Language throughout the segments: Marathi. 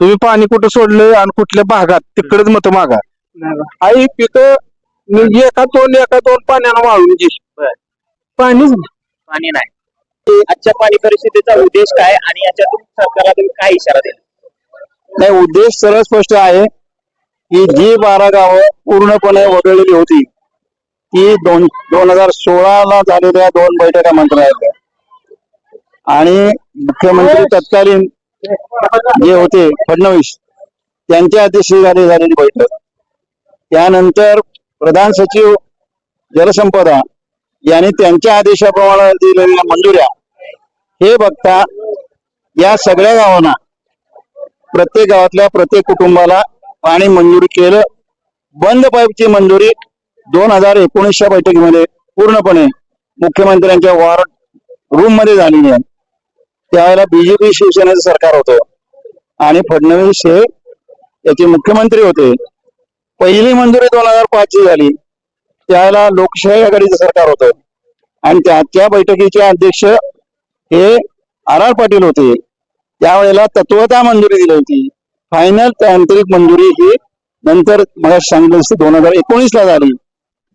तुम्ही पाणी कुठं सोडलं आणि कुठल्या भागात? तिकडेच मत मागा. आई पिकं म्हणजे एका दोन एका दोन पाण्यानं वाळून जी बर. पाणीच पाणी नाही. आजच्या पाणी परिस्थितीचा उद्देश काय आणि याच्यातून सरकारला तुम्ही काय इशारा दिला नाही उद्देश सरळ स्पष्ट आहे की जी बारा गावं पूर्णपणे वगळलेली होती ती दोन दोन हजार सोळाला झालेल्या दोन बैठका मंत्रालयात. आणि मुख्यमंत्री तत्कालीन जे होते फडणवीस त्यांच्या अध्यक्षतेखाली झालेली बैठक. त्यानंतर प्रधान सचिव जलसंपदा यांनी त्यांच्या आदेशाप्रमाणे दिलेल्या मंजुऱ्या हे बघता या सगळ्या गावांना प्रत्येक गावातल्या प्रत्येक कुटुंबाला पाणी मंजूर केलं. बंद पाईपची मंजुरी दोन हजार एकोणीसच्या बैठकीमध्ये पूर्णपणे मुख्यमंत्र्यांच्या वॉर्ड रूममध्ये झालेली आहे. त्यावेळेला बीजेपी शिवसेनेचं सरकार होतं. आणि फडणवीस हे याचे मुख्यमंत्री होते. पहिली मंजुरी दोन हजार पाचची झाली. त्यावेळेला लोकशाही आघाडीचं सरकार होतं. आणि त्या त्या बैठकीचे अध्यक्ष हे आर आर पाटील होते. त्यावेळेला तत्वता मंजुरी दिली होती. फायनल तांत्रिक मंजुरी ही नंतर मला सांगितलं दोन हजार एकोणीस ला झाली.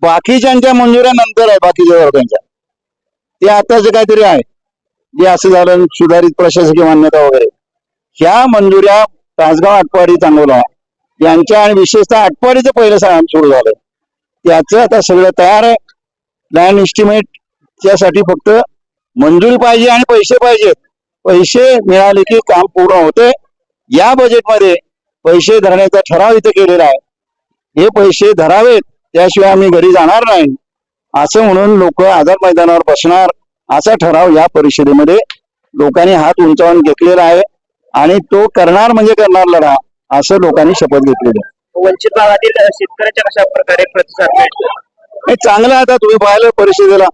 बाकीच्यांच्या मंजुऱ्या नंतर आहे बाकीच्या वर्गांच्या. ते आताच काहीतरी आहे. जे असं झालं सुधारित प्रशासकीय मान्यता वगैरे. ह्या मंजुऱ्या तासगाव आटपाडी चांगवला यांच्या आणि विशेषतः आटपाडीचं पहिलं सा- सुरू झालं त्याचं आता सगळं तयार आहे. लँड इस्टिमेट त्यासाठी फक्त मंजुरी पाहिजे आणि पैसे पाहिजेत पैसे मिळाले की काम पूर्ण होते. या बजेटमध्ये पैसे धरण्याचा ठराव इथं केलेला आहे. हे पैसे धरावेत त्याशिवाय आम्ही घरी जाणार नाही. असं म्हणून लोक आझाद मैदानावर बसणार. असा ठराव या परिषदेमध्ये लोकांनी हात उंचावून घेतलेला आहे आणि तो करणार म्हणजे करणार लढा असं लोकांनी शपथ घेतलेली आहे. वंचित भागातील शेतकऱ्यांच्या कशा प्रकारे प्रतिसाद चांगलं आता तुम्ही पाहिलं परिषदेला.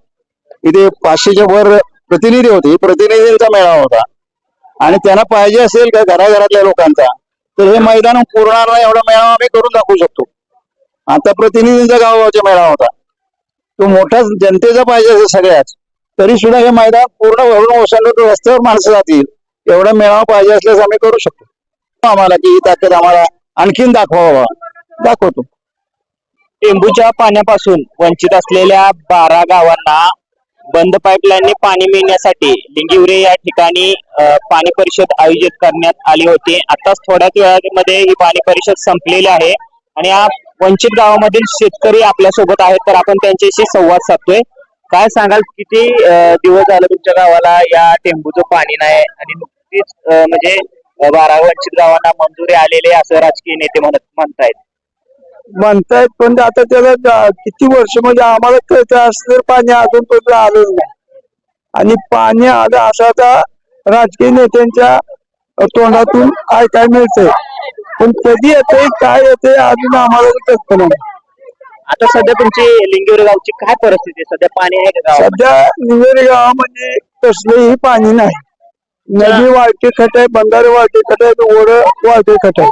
इथे पाचशेच्या वर प्रतिनिधी होते. प्रतिनिधींचा मेळावा होता. आणि त्यांना पाहिजे असेल का घराघरातल्या लोकांचा तर हे मैदान पुरणार नाही एवढा मेळावा आम्ही करून दाखवू शकतो. आता प्रतिनिधींचा गावाचा मेळावा होता. तो मोठा जनतेचा पाहिजे असेल सगळ्याच. तरी सुद्धा हे मैदान पूर्ण भरून ओसंडून रस्त्यावर माणसं जातील. एवढा मेळावा पाहिजे असल्यास आम्ही करू शकतो. आम्हाला की ही ताकद आम्हाला आणखीन दाखवा दाखवतो. टेंबूच्या पाण्यापासून वंचित असलेल्या बारा गावांना बंद पाईपलाईनने पाणी मिळण्यासाठी लिंगिवरे या ठिकाणी पाणी परिषद आयोजित करण्यात आली होती. आताच थोड्याच वेळामध्ये ही पाणी परिषद संपलेली आहे आणि या वंचित गावामधील शेतकरी आपल्यासोबत आहेत तर आपण त्यांच्याशी संवाद साधतोय. काय सांगाल किती दिवस झालं तुमच्या गावाला या टेंबूचं पाणी नाही आणि नुकतीच म्हणजे बारा वंचित गावांना मंजुरी आलेले असं राजकीय नेते म्हणत म्हणतायत? म्हणतायत पण आता त्याला किती वर्ष म्हणजे आम्हाला कळतं असं तर पाणी अजूनपर्यंत आलंच नाही. आणि पाणी आलं असं आता राजकीय नेत्यांच्या तोंडातून ऐकायला मिळतंय. पण कधी येतंय काय येतंय अजून आम्हाला कळत नाही. आता सध्या तुमची लिंगेवरे गावची काय परिस्थिती आहे? सध्या पाणी आहे का गावात सध्या निवेरी गावामध्ये कसलंही पाणी नाही. नदी वाळके खट आहे बंधारे वाळके खट आहे ओढ वाळके खट आहे.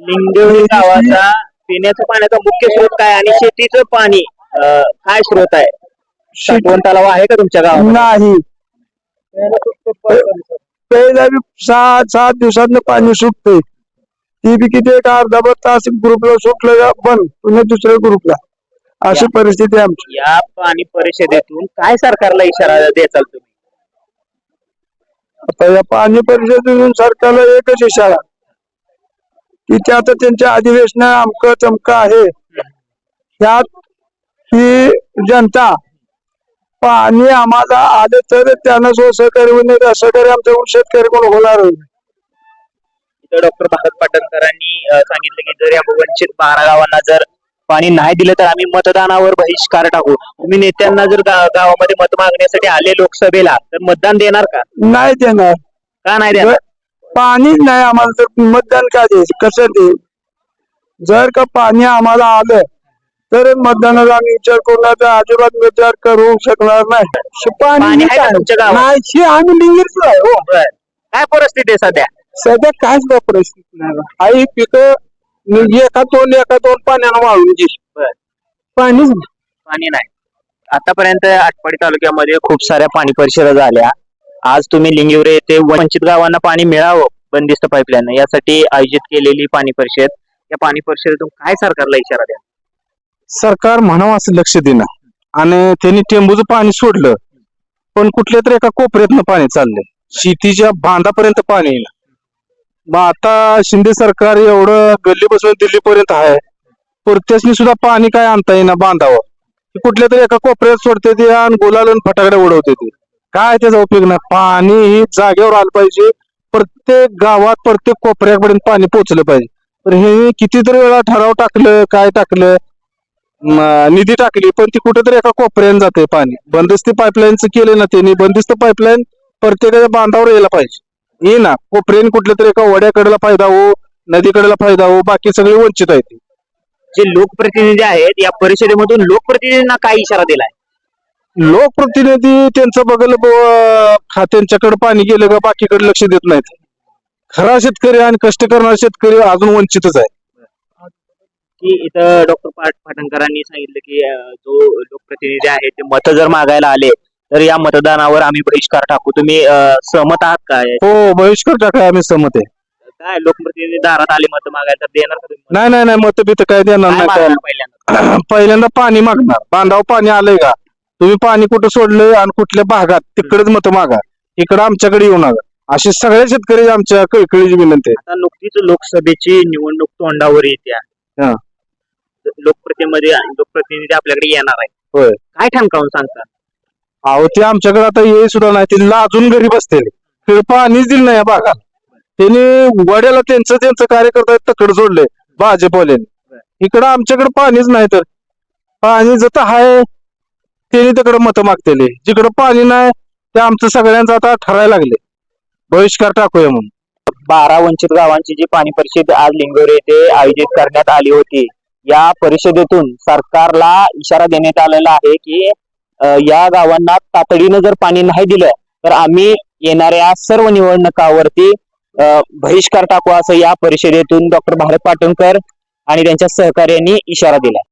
लिंगेवरे गावाचा पिण्याचं पाण्याचा मुख्य स्रोत काय आणि शेतीचं पाणी अं, काय स्रोत आहे? साठवण तलाव आहे का तुमच्या गावात नाही. पहिला बी सात सात दिवसात पाणी सुटते ती बी किती एक अर्धा तास ग्रुपला सुटलं का बंद. पुन्हा दुसऱ्या ग्रुपला. अशी परिस्थिती आमची. या पाणी परिषदेतून काय सरकारला इशारा द्याचाल तुम्ही? आता या पाणी परिषदेतून सरकारला एकच इशारा. की ते आता त्यांच्या अधिवेशन अमकं चमकं आहे. त्यात ही जनता पाणी आम्हाला आलं तर त्यानं जो सहकार्य होईल सहकार्य आमच्या शेतकरी कोण होणार. इथं डॉक्टर भारत पाटणकरांनी सांगितलं की जर या वंचित बारा गावांना जर पाणी नाही दिलं तर आम्ही मतदानावर बहिष्कार टाकू. तुम्ही नेत्यांना जर गा- गावामध्ये मत मागण्यासाठी आले लोकसभेला तर मतदान देणार का? नाही देणार. का नाही देणार? पाणीच नाही आम्हाला तर मतदान काय द्यायचं कसं ते जर का पाणी आम्हाला आलं तर मतदानाचा आम्ही विचार करू नाही तर अजिबात विचार करू शकणार नाही. श- पाणी पाणी आहे का तुमच्या गावात? नाही शे आम्ही आहे हो. बरं. काय परिस्थिती आहे सध्या? सध्या काहीच परिस्थिती नाही. आई पिकं म्हणजे एका दोन एका दोन पाण्यानं वाळून जी बरं. पाणीच. पाणी नाही. आतापर्यंत आटपाडी तालुक्यामध्ये खूप साऱ्या पाणी परिषदा झाल्या. आज तुम्ही लिंगिवरे येथे वंचित गावांना पाणी मिळावं बंदिस्त पाईपलाईन यासाठी आयोजित केलेली पाणी परिषद. या पाणी परिषदेतून काय सरकारला इशारा द्या? सरकार म्हणावं असं लक्ष देणं. आणि त्यांनी टेंबूचं पाणी सोडलं. पण कुठल्या तरी एका कोपऱ्यातनं पाणी चाललंय. शेतीच्या बांधापर्यंत पाणी येईल मग आता शिंदे सरकार एवढं गल्लीपासून दिल्लीपर्यंत आहे. परत्यासनी सुद्धा पाणी काय आणता येईना बांधावं कुठल्या तरी एका कोपऱ्यात सोडते ते आणि गुलाल फटाकडे उडवते ते. काय त्याचा उपयोग नाही. पाणी ही जागेवर आलं पाहिजे. प्रत्येक गावात प्रत्येक कोपऱ्यापर्यंत पाणी पोहोचलं पाहिजे. तर हे कितीतरी वेळा ठराव टाकलं काय टाकलं निधी टाकली पण ती कुठेतरी एका कोपऱ्याने जाते पाणी. बंदिस्त पाईपलाईनचं केले ना त्यांनी बंदिस्त पाईपलाईन प्रत्येकाच्या बांधावर यायला पाहिजे. ये ना कोपऱ्याने कुठल्या तरी एका वड्याकडेला फायदा हो नदीकडेला फायदा हो बाकी सगळे वंचित आहेत. जे लोकप्रतिनिधी आहेत या परिषदेमधून लोकप्रतिनिधींना काय इशारा दिलाय? लोकप्रतिनिधी त्यांचं बघल बुवा, खा त्यांच्याकडे पाणी गेलं का बाकीकडे लक्ष देत नाहीत. खरा शेतकरी आणि कष्ट करणारा शेतकरी अजून वंचितच आहे. की इथं डॉक्टर पाट पाटणकरांनी सांगितलं की जो लोकप्रतिनिधी आहे ते मत जर मागायला आले तर या मतदानावर आम्ही बहिष्कार टाकू. तुम्ही अं, सहमत आहात काय हो बहिष्कार टाकाय आम्ही सहमत आहे. काय लोकप्रतिनिधी दारात आले मत मागायला तर देणार का तुम्ही? नाही नाही नाही मतभेद काय देणार काय नाही मागणार पहिल्यांदा? पहिल्यांदा पाणी मागणार. बांधाव पाणी आलंय का? तुम्ही पाणी कुठं सोडलंय आणि कुठल्या भागात? तिकडेच मत मागा. इकडं आमच्याकडे येऊ नका. असे सगळे शेतकरी आमच्या कळकळीची विनंती आहे. आता नुकतीच लोकसभेची निवडणूक तोंडावर येत्या हा. लोकप्रतिनिधी लोकप्रतिनिधी आपल्याकडे येणार आहे होय. काय ठणकावून सांगतात अहो ते आमच्याकडे आता हे सुद्धा नाही. ते लाजून घरी बसते पाणीच दिलं नाही या भागात त्यांनी वड्याला त्यांचं त्यांचं कार्यकर्ता तकड जोडले भाजपवाल्याने. इकडं आमच्याकडे पाणीच नाही तर. पाणी जत आहे त्यांनी तिकडे मत मागतेले. जिकडं पाणी नाही ते आमचं सगळ्यांचं आता ठरायला लागले. बहिष्कार टाकूया म्हणून. बारा वंचित गावांची जी पाणी परिषद आज लिंगोरे येथे आयोजित करण्यात आली होती या परिषदेतून सरकारला इशारा देण्यात आलेला आहे की या गावांना तातडीनं जर पाणी नाही दिलं तर आम्ही येणाऱ्या सर्व निवडणुकावरती बहिष्कार टाकू असं या परिषदेतून डॉक्टर भारत पाटणकर आणि त्यांच्या सहकार्यांनी इशारा दिला.